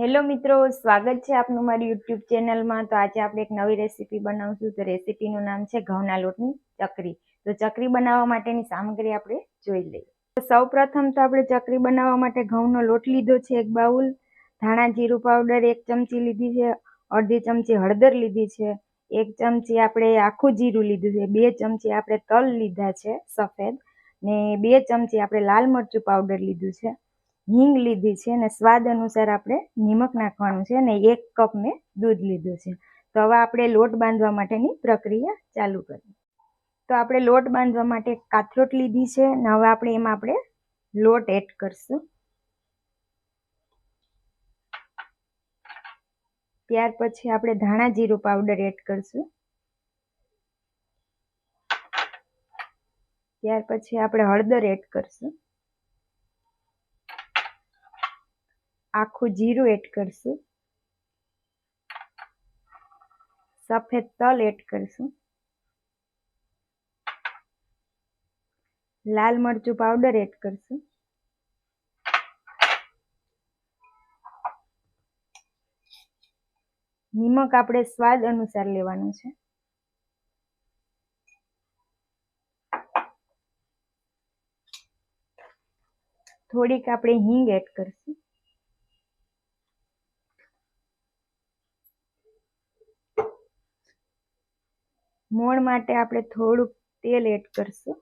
Hello મિત્રો, સ્વાગત છે આપનું મારી યુટ્યુબ ચેનલમાં. તો આજે આપણે એક નવી રેસીપી બનાવશું. તો રેસીપીનું નામ છે ઘઉંના લોટની ચકરી. તો ચકરી બનાવવા માટેની સામગ્રી આપણે જોઈ લઈએ. તો સૌ તો આપણે ચકરી બનાવવા માટે ઘઉંનો લોટ લીધો છે એક બાઉલ. ધાણા જીરું પાવડર એક ચમચી લીધી છે. અડધી ચમચી હળદર લીધી છે. એક ચમચી આપણે આખું જીરું લીધું છે. બે ચમચી આપણે તલ લીધા છે સફેદ. ને બે ચમચી આપણે લાલ મરચું પાવડર લીધું છે. હિંગ લીધી છે અને સ્વાદ અનુસાર આપણે નિમક નાખવાનું છે અને એક કપ મેં દૂધ લીધું છે. તો હવે આપણે લોટ બાંધવા માટેની પ્રક્રિયા ચાલુ કરીએ. તો આપણે લોટ બાંધવા માટે કાથરોટ લીધી છે અને હવે આપણે એમાં આપણે લોટ એડ કરશું. ત્યાર પછી આપણે ધાણા જીરું પાવડર એડ કરશું. ત્યાર પછી આપણે હળદર એડ કરશું. આખું જીરું એડ કરશું. સફેદ તલ એડ કરશું. લાલ મરચું પાવડર એડ કરશું. નિમક આપણે સ્વાદ અનુસાર લેવાનું છે. થોડીક આપણે હિંગ એડ કરશું. મોણ માટે આપણે થોડુંક તેલ એડ કરશું.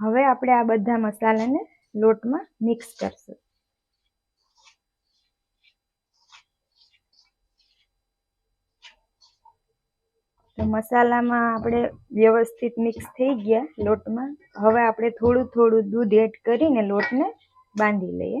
હવે આપણે આ બધા મસાલાને લોટમાં મિક્સ કરશું. તો મસાલામાં આપણે વ્યવસ્થિત મિક્સ થઈ ગયા લોટમાં. હવે આપણે થોડું થોડું દૂધ એડ કરીને લોટને બાંધી લઈએ.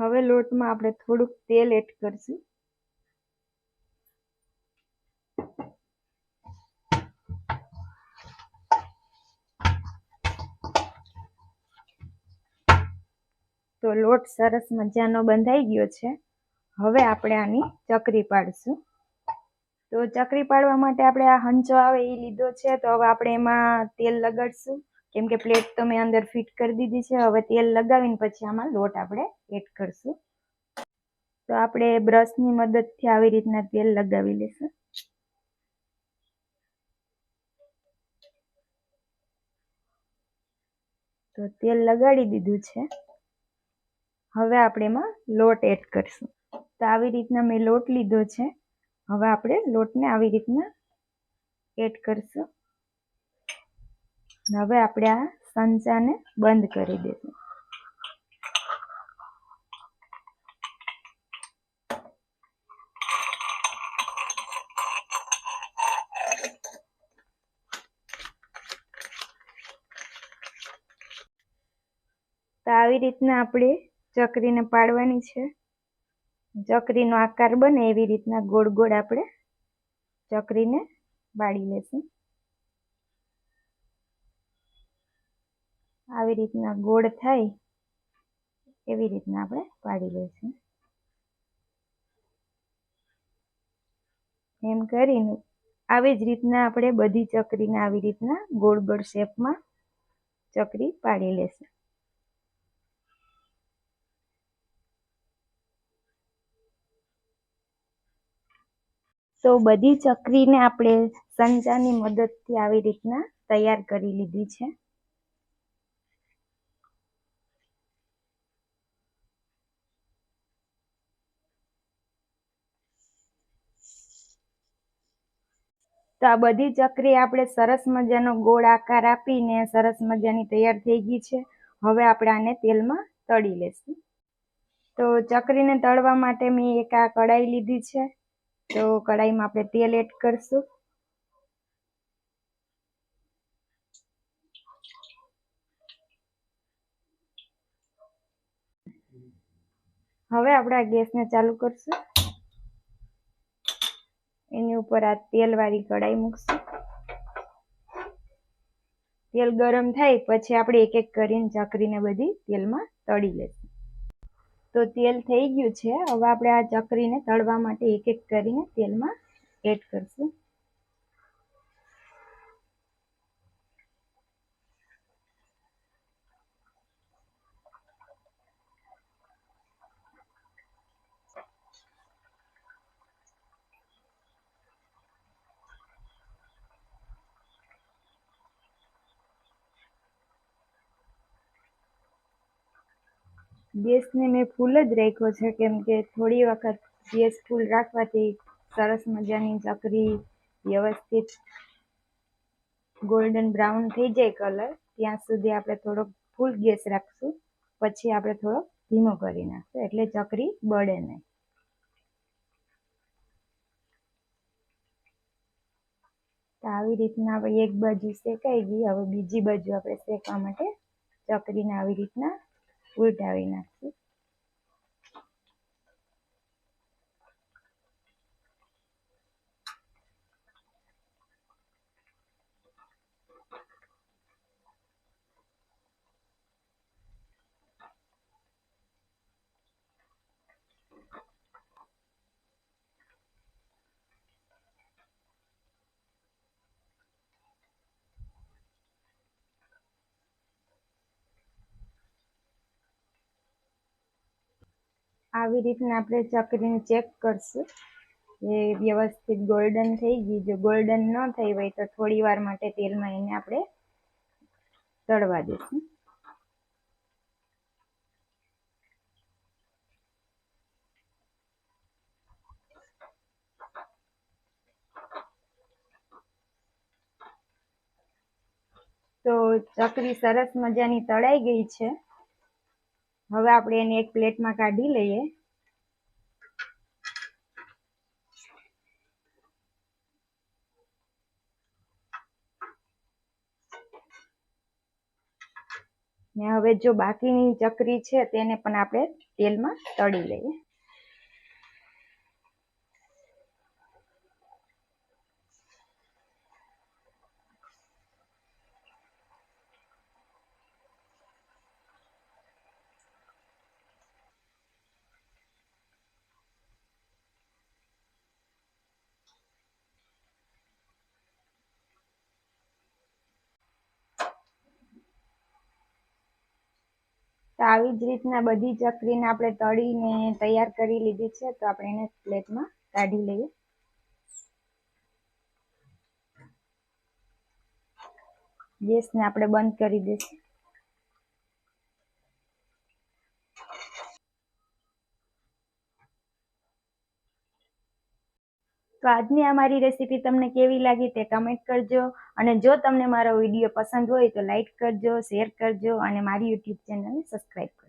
હવે લોટમાં આપણે થોડુંક તેલ એડ કરશું. તો લોટ સરસ મજાનો બંધાઈ ગયો છે. હવે આપણે આની ચકરી પાડશું. તો ચકરી પાડવા માટે આપણે આ હંચો આવે એ લીધો છે, તો હવે આપણે એમાં તેલ લગાડશું. કેમ કે પ્લેટ તો મેં અંદર ફિટ કરી દીધી છે. હવે તેલ લગાવીને પછી આમાં લોટ આપણે એડ કરશું. તો આપણે બ્રશની મદદથી આવી રીતના તેલ લગાવી લઈશું તો તેલ લગાડી દીધું છે. હવે આપણે એમાં લોટ એડ કરશું. તો આવી રીતના મેં લોટ લીધો છે. હવે આપણે લોટને આવી રીતના એડ કરશું. હવે આપણે આ સંચાને બંધ કરી દઈશું તો આવી રીતના આપણે ચકરીને પાડવાની છે. ચકરીનો આકાર બને એવી રીતના ગોળ ગોળ આપણે ચકરીને પાડી લેશું. આવી રીતના ગોળ થાય એવી રીતના આપણે પાડી લઈશું. એમ કરીને આવી જ રીતના આપણે બધી ચકરીને આવી રીતના ગોળ ગોળ શેપમાં ચકરી પાડી લેશું. તો બધી ચકરીને આપણે સંચાની મદદથી આવી રીતના તૈયાર કરી લીધી છે. તો આ બધી ચકરી આપણે સરસ મજાનો ગોળ આકાર આપીને સરસ મજાની તૈયાર થઈ ગઈ છે. હવે આપણે આને તેલમાં તળી લેશું. તો ચકરીને તળવા માટે મેં એક આ કડાઈ લીધી છે. તો કડાઈમાં આપણે તેલ એડ કરશું. હવે આપણે આ ગેસને ચાલુ કરશું. ઉપર આ તેલવાળી કડાઈ મૂકશું. તેલ ગરમ થાય પછી આપણે એક એક કરીને ચકરીને બધી તેલમાં તળી લેશું. તો તેલ થઈ ગયું છે. હવે આપણે આ ચકરીને તળવા માટે એક એક કરીને તેલમાં એડ કરશું. ગેસને મેં ફૂલ જ રાખ્યો છે, કેમ કે થોડી વખત ગેસ ફૂલ રાખવાથી સરસ મજાની ચકરી, વ્યવસ્થિત ગોલ્ડન બ્રાઉન થઈ જાય કલર ત્યાં સુધી આપણે થોડોક ફૂલ ગેસ રાખશું, પછી આપણે થોડો ધીમો કરી નાખશું, એટલે ચકરી બળે નહીં. તો આવી રીતના આપણે એક બાજુ શેકાઈ ગઈ, હવે બીજી બાજુ આપણે શેકવા માટે ચકરીને આવી રીતના ઉલટાવી નાખશું આવી રીતના આપણે ચકરીને ચેક કરશું. એ વ્યવસ્થિત ગોલ્ડન થઈ ગઈ. જો ગોલ્ડન ન થઈ હોય તો થોડી વાર માટે તેલમાં એને આપણે તળવા દઈશું. તો ચકરી સરસ મજાની તળાઈ ગઈ છે. હવે આપણે એને એક પ્લેટમાં કાઢી લઈએ. ને હવે જો બાકીની ચકરી છે, તેને પણ આપણે તેલમાં તળી લઈએ. તો આવી જ રીતના બધી ચકરીને આપણે તળીને તૈયાર કરી લીધી છે, તો આપણે એને પ્લેટમાં કાઢી લઈએ. ગેસને આપણે બંધ કરી દઈશું. તો આજની આ મારી રેસીપી તમને કેવી લાગી તે કમેન્ટ કરજો. અને જો તમને મારો વીડિયો પસંદ હોય તો લાઇક કરજો શેર કરજો અને મારી યુટ્યુબ ચેનલને સબસ્ક્રાઈબ